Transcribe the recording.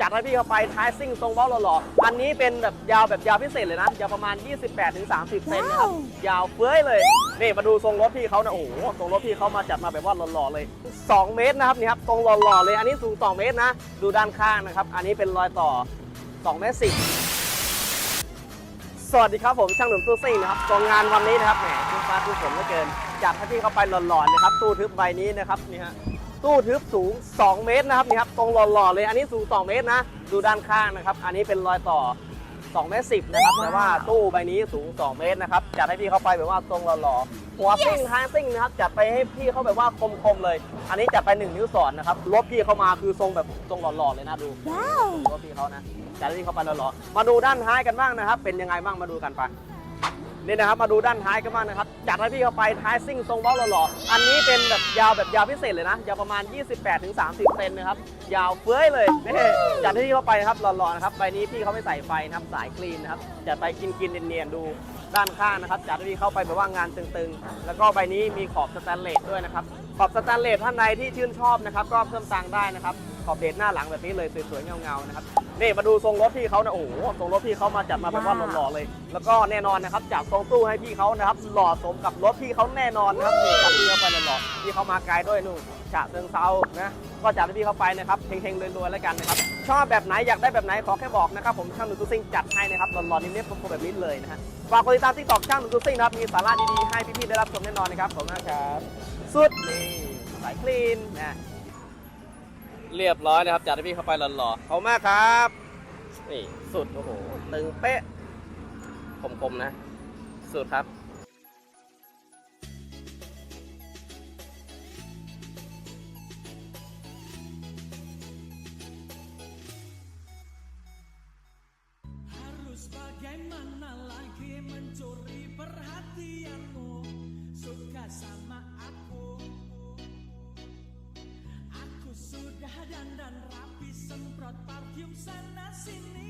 จัดให้พี่เข้าไปท้ายซิ่งทรงเว้าหล่อๆอันนี้เป็นแบบยาวแบบยาวพิเศษเลยนะ ยาวประมาณ 28-30 เซนนะครับ ยาวเฟ้ยเลย นี่มาดูทรงรถพี่เขานะโอ้โหทรงรถพี่เขามาจัดมาแบบว่าหล่อๆเลย 2 เมตรนะครับนี่ครับตรงหล่อๆเลย อันนี้สูง 2 เมตรนะ ดูด้านข้างนะครับ อันนี้เป็นรอยต่อ2เมตร10สวัสดีครับผมช่างหนุ่มตู้ซิ่งนะครับตรงงานวันนี้นะครับแหมคุณฟ้าคุณฝนเหลือเกิน จัดให้พี่เข้าไปหล่อๆนะครับตู้ทึบใบนี้นะครับนี่ฮะ ตู้ทึบสูง 2 เมตรนะครับนี่ครับตรงหล่อๆเลยอันนี้สูง 2 เมตรนะ ดูด้านข้างนะครับ อันนี้เป็นรอยต่อ2เมตร10นะครับแต่ว่าตู้ใบนี้สูง 2 เมตรนะครับจัดให้พี่เข้าไปแบบว่าตรงหล่อๆหัวซิ่งท้ายซิ่งนะครับจัดไปให้พี่เขาแบบว่าคมๆเลย อันนี้จัดไป 1 นิ้วสอนนะครับรถพี่เข้ามาคือทรงแบบทรงหล่อๆเลยนะดูรถพี่เขานะจัดให้พี่เขาไปหล่อๆมาดูด้านท้ายกันบ้างนะครับ เป็นยังไงบ้างมาดูกันไป นี่นะครับมาดูด้านท้ายกันบ้างนะครับจัดให้พี่เขาไปท้ายซิ่งทรงเบ้าหล่อๆอันนี้เป็นแบบยาวแบบยาวพิเศษเลยนะยาวประมาณ 28-30เซนนะครับยาวเฟ้ยเลยนี่จัดให้พี่เขาไปนะครับหล่อๆนะครับใบนี้พี่เขาไม่ใส่ไฟนะครับสายคลีนนะครับจัดไปกินๆเนียนๆดูด้านข้างนะครับจัดให้พี่เข้าไปแบบว่างานตึงๆ แล้วก็ใบนี้มีขอบสแตนเลสด้วยนะครับขอบสแตนเลสท่านใดที่ชื่นชอบนะครับก็เพิ่มตังค์ได้นะครับ ขอบเดชหน้าหลังแบบนี้เลยสวยๆเงาๆนะครับนี่มาดูทรงรถพี่เขานะโอ้โหทรงรถพี่เขามาจัดมาแบบว่าหล่อๆเลย แล้วก็แน่นอนนะครับจัดทรงตู้ให้พี่เขานะครับหล่อสมกับรถพี่เขาแน่นอนนะครับนี่จัดพี่เขาไปหล่อๆพี่เขามาไกลด้วยนู่นฉะเชิงเซานะก็จัดให้พี่เขาไปนะครับเฮงๆรวยๆแล้วกันนะครับชอบแบบไหนอยากได้แบบไหนขอแค่บอกนะครับผมช่างหนุ่มตุ้ซิ่งจัดให้นะครับหล่อๆนิ่มๆคมๆแบบนี้เลยนะฮะฝากกดติดตามทิกตอกช่างหนุ่มตุ้ซิ่งนะครับมีสาระดีๆให้พี่ๆได้รับชมแน่นอนนะครับขอบคุณมากครับสุดนี่สายคลีนนะ เรียบร้อยนะครับ จัดให้พี่เข้าไปหล่อๆเขามากครับ นี่สุด โอ้โห ตึงเป๊ะคมๆนะ สุดครับ Harus bagaimana lagi mencuri perhatianmu dandan rapi semprot parfum sana sini.